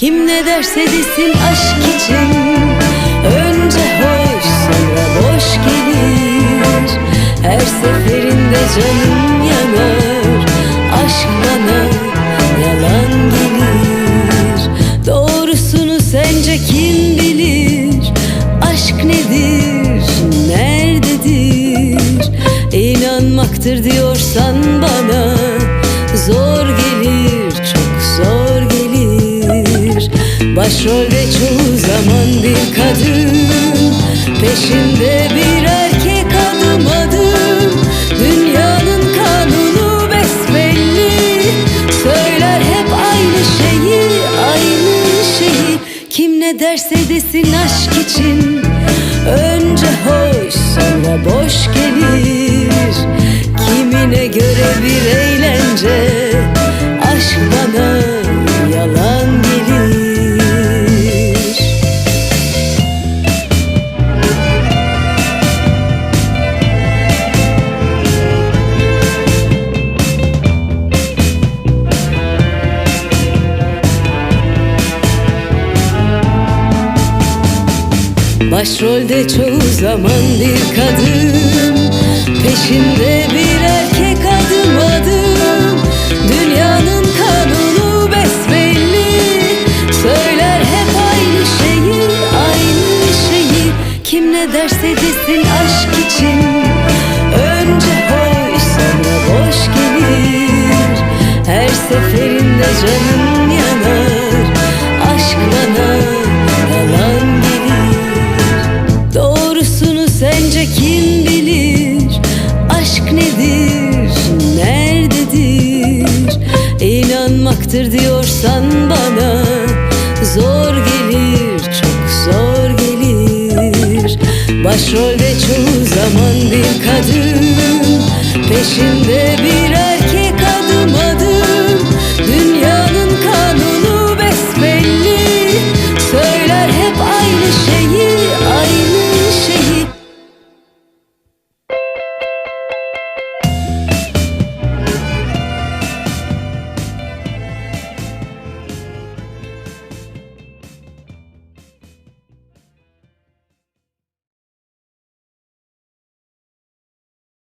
ne derse desin aşk için. Önce hoş sonra boş gelir. Her seferinde canım yanar Aşk bana yalan gelir. Doğrusunu sence kim bilir? Aşk nedir, nerededir? İnanmaktır diyorsan bana Zor gelir, Başrolde çoğu zaman bir kadın Peşinde bir erkek adım adım. Dünyanın kanunu besbelli Söyler hep aynı şeyi, aynı şeyi. Kim ne derse desin aşk için Önce hoş sonra boş gelir. Kimine göre bir eğlence Başrolde çoğu zaman bir kadın Peşinde bir erkek adım adım. Dünyanın kanunu besbelli Söyler hep aynı şeyi, aynı şeyi. Kim ne derse desin aşk için Önce hoş sonra boş gelir. Her seferinde canım yanar İnanmaktır diyorsan bana. Zor gelir, çok zor gelir. Başrolde çoğu zaman bir kadın. Peşinde bir